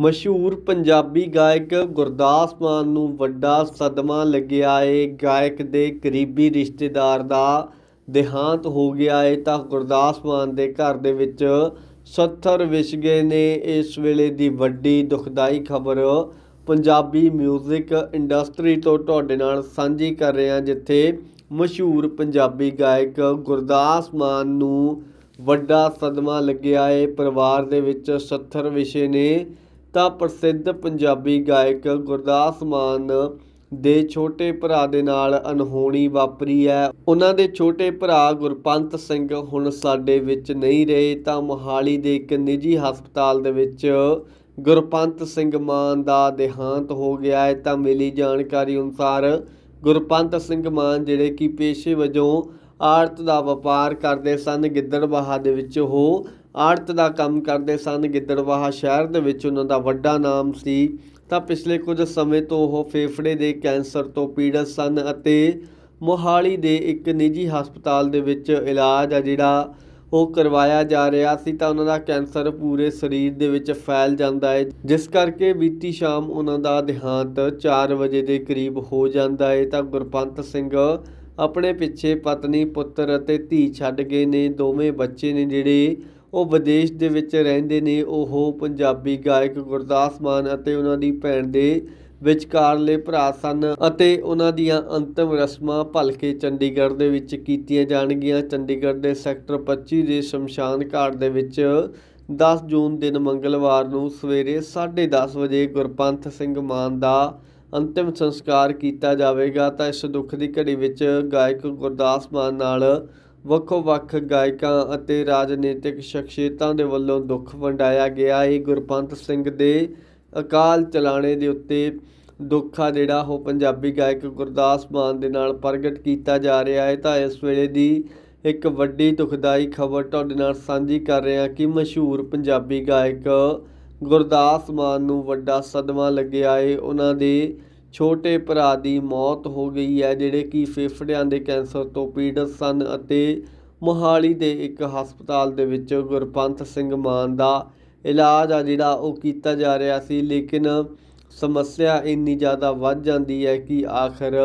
ਮਸ਼ਹੂਰ ਪੰਜਾਬੀ ਗਾਇਕ ਗੁਰਦਾਸ ਮਾਨ ਨੂੰ ਵੱਡਾ ਸਦਮਾ ਲੱਗਿਆ ਏ। ਗਾਇਕ ਦੇ ਕਰੀਬੀ ਰਿਸ਼ਤੇਦਾਰ ਦਾ ਦੇਹਾਂਤ ਹੋ ਗਿਆ ਏ ਤਾਂ ਗੁਰਦਾਸ ਮਾਨ ਦੇ ਘਰ ਦੇ ਵਿੱਚ 70 ਵਿਛ ਗਏ ਨੇ। ਇਸ ਵੇਲੇ ਦੀ ਵੱਡੀ ਦੁਖਦਾਈ ਖਬਰ, ਪੰਜਾਬੀ 뮤직 ਇੰਡਸਟਰੀ ਤੋਂ ਤੁਹਾਡੇ ਨਾਲ ਸਾਂਝੀ ਕਰ ਰਹੇ ਹਾਂ, ਜਿੱਥੇ ਮਸ਼ਹੂਰ ਪੰਜਾਬੀ ਗਾਇਕ ਗੁਰਦਾਸ ਮਾਨ ਨੂੰ ਵੱਡਾ ਸਦਮਾ ਲੱਗਿਆ ਏ। ਪਰਿਵਾਰ ਦੇ ਵਿੱਚ 70 ਵਿਸ਼ੇ ਨੇ। ਤਾਂ ਪ੍ਰਸਿੱਧ ਪੰਜਾਬੀ ਗਾਇਕ ਗੁਰਦਾਸ ਮਾਨ ਦੇ ਛੋਟੇ ਭਰਾ ਦੇ ਨਾਲ ਅਨਹੋਣੀ ਵਾਪਰੀ ਹੈ। ਉਹਨਾਂ ਦੇ ਛੋਟੇ ਭਰਾ ਗੁਰਪੰਤ ਸਿੰਘ ਹੁਣ ਸਾਡੇ ਵਿੱਚ ਨਹੀਂ ਰਹੇ, ਤਾਂ ਮੋਹਾਲੀ ਦੇ ਇੱਕ ਨਿੱਜੀ ਹਸਪਤਾਲ ਦੇ ਵਿੱਚ ਗੁਰਪੰਤ ਸਿੰਘ ਮਾਨ ਦਾ ਦੇਹਾਂਤ ਹੋ ਗਿਆ ਹੈ। ਤਾਂ ਮਿਲੀ ਜਾਣਕਾਰੀ ਅਨੁਸਾਰ ਗੁਰਪੰਤ ਸਿੰਘ ਮਾਨ ਜਿਹੜੇ ਕਿ ਪੇਸ਼ੇ ਵਜੋਂ ਆੜਤ ਦਾ ਵਪਾਰ ਕਰਦੇ ਸਨ, ਗਿੱਦੜਬਾਹਾ ਦੇ ਵਿੱਚ ਉਹ ਆੜਤ ਦਾ ਕੰਮ ਕਰਦੇ ਸਨ। ਗਿੱਦੜਵਾਹਾ ਸ਼ਹਿਰ ਦੇ ਵਿੱਚ ਉਹਨਾਂ ਦਾ ਵੱਡਾ ਨਾਮ ਸੀ। ਤਾਂ ਪਿਛਲੇ ਕੁਝ ਸਮੇਂ ਤੋਂ ਉਹ ਫੇਫੜੇ ਦੇ ਕੈਂਸਰ ਤੋਂ ਪੀੜਤ ਸਨ ਅਤੇ ਮੋਹਾਲੀ ਦੇ ਇੱਕ ਨਿੱਜੀ ਹਸਪਤਾਲ ਦੇ ਵਿੱਚ ਇਲਾਜ ਆ ਜਿਹੜਾ ਉਹ ਕਰਵਾਇਆ ਜਾ ਰਿਹਾ ਸੀ। ਤਾਂ ਉਹਨਾਂ ਦਾ ਕੈਂਸਰ ਪੂਰੇ ਸਰੀਰ ਦੇ ਵਿੱਚ ਫੈਲ ਜਾਂਦਾ ਹੈ ਜਿਸ ਕਰਕੇ ਬੀਤੀ ਸ਼ਾਮ ਉਹਨਾਂ ਦਾ ਦੇਹਾਂਤ 4 ਵਜੇ ਦੇ ਕਰੀਬ ਹੋ ਜਾਂਦਾ ਹੈ ਤਾਂ ਗੁਰਪੰਤ ਸਿੰਘ ਆਪਣੇ ਪਿੱਛੇ ਪਤਨੀ, ਪੁੱਤਰ ਅਤੇ ਧੀ ਛੱਡ ਗਏ ਨੇ ਦੋਵੇਂ ਬੱਚੇ ਨੇ ਜਿਹੜੇ ਉਹ ਵਿਦੇਸ਼ ਦੇ ਵਿੱਚ ਰਹਿੰਦੇ ਨੇ, ਉਹ ਪੰਜਾਬੀ ਗਾਇਕ ਗੁਰਦਾਸ ਮਾਨ ਅਤੇ ਉਹਨਾਂ ਦੀ ਭੈਣ ਦੇ ਵਿਚਕਾਰਲੇ ਭਰਾ ਸਨ ਅਤੇ ਉਹਨਾਂ ਦੀਆਂ ਅੰਤਿਮ ਰਸਮਾਂ ਭਲਕੇ ਚੰਡੀਗੜ੍ਹ ਦੇ ਵਿੱਚ ਕੀਤੀਆਂ ਜਾਣਗੀਆਂ। ਚੰਡੀਗੜ੍ਹ ਦੇ ਸੈਕਟਰ 25 ਦੇ ਸ਼ਮਸ਼ਾਨ ਘਾਟ ਦੇ ਵਿੱਚ 10 ਜੂਨ ਦਿਨ ਮੰਗਲਵਾਰ ਨੂੰ ਸਵੇਰੇ 10:30 ਵਜੇ ਗੁਰਪੰਥ ਸਿੰਘ ਮਾਨ ਦਾ ਅੰਤਿਮ ਸੰਸਕਾਰ ਕੀਤਾ ਜਾਵੇਗਾ ਤਾਂ ਇਸ ਦੁੱਖ ਦੀ ਘੜੀ ਵਿੱਚ ਗਾਇਕ ਗੁਰਦਾਸ ਮਾਨ ਨਾਲ ਵੱਖੋ ਵੱਖ ਗਾਇਕਾਂ ਅਤੇ ਰਾਜਨੀਤਿਕ ਸ਼ਖਸੀਅਤਾਂ ਦੇ ਵੱਲੋਂ ਦੁੱਖ ਵੰਡਾਇਆ ਗਿਆ। ਹੈ ਗੁਰਪੰਤ ਸਿੰਘ ਦੇ ਅਕਾਲ ਚਲਾਣੇ ਦੇ ਉੱਤੇ ਦੁੱਖ ਆ ਜਿਹੜਾ ਉਹ ਪੰਜਾਬੀ ਗਾਇਕ ਗੁਰਦਾਸ ਮਾਨ ਦੇ ਨਾਲ ਪ੍ਰਗਟ ਕੀਤਾ ਜਾ ਰਿਹਾ ਹੈ। ਤਾਂ ਇਸ ਵੇਲੇ ਦੀ ਇੱਕ ਵੱਡੀ ਦੁਖਦਾਈ ਖਬਰ ਤੁਹਾਡੇ ਨਾਲ ਸਾਂਝੀ ਕਰ ਰਹੇ ਹਾਂ ਕਿ ਮਸ਼ਹੂਰ ਪੰਜਾਬੀ ਗਾਇਕ ਗੁਰਦਾਸ ਮਾਨ ਨੂੰ ਵੱਡਾ ਸਦਮਾ ਲੱਗਿਆ ਏ ਉਹਨਾਂ ਦੇ ਛੋਟੇ ਭਰਾ ਦੀ ਮੌਤ ਹੋ ਗਈ ਹੈ, ਜਿਹੜੇ ਕਿ ਫੇਫੜਿਆਂ ਦੇ ਕੈਂਸਰ ਤੋਂ ਪੀੜਤ ਸਨ ਅਤੇ ਮੋਹਾਲੀ ਦੇ ਇੱਕ ਹਸਪਤਾਲ ਦੇ ਵਿੱਚ ਗੁਰਪੰਥ ਸਿੰਘ ਮਾਨ ਦਾ ਇਲਾਜ ਆ ਜਿਹੜਾ ਉਹ ਕੀਤਾ ਜਾ ਰਿਹਾ ਸੀ। ਲੇਕਿਨ ਸਮੱਸਿਆ ਇੰਨੀ ਜ਼ਿਆਦਾ ਵੱਧ ਜਾਂਦੀ ਹੈ ਕਿ ਆਖਰ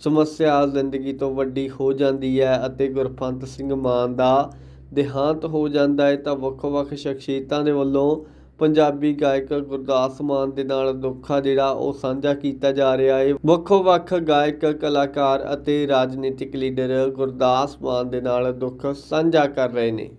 ਸਮੱਸਿਆ ਜ਼ਿੰਦਗੀ ਤੋਂ ਵੱਡੀ ਹੋ ਜਾਂਦੀ ਹੈ ਅਤੇ ਗੁਰਪੰਥ ਸਿੰਘ ਮਾਨ ਦਾ ਦੇਹਾਂਤ ਹੋ ਜਾਂਦਾ ਹੈ। ਤਾਂ ਵੱਖ-ਵੱਖ ਸ਼ਖਸੀਅਤਾਂ ਦੇ ਵੱਲੋਂ ਪੰਜਾਬੀ ਗਾਇਕ ਗੁਰਦਾਸ ਮਾਨ ਦੇ ਨਾਲ ਦੁੱਖ ਆ ਜਿਹੜਾ ਉਹ ਸਾਂਝਾ ਕੀਤਾ ਜਾ ਰਿਹਾ ਹੈ ਵੱਖੋ-ਵੱਖ ਗਾਇਕ, ਕਲਾਕਾਰ ਅਤੇ ਰਾਜਨੀਤਿਕ ਲੀਡਰ ਗੁਰਦਾਸ ਮਾਨ ਦੇ ਨਾਲ ਦੁੱਖ ਸਾਂਝਾ ਕਰ ਰਹੇ ਨੇ।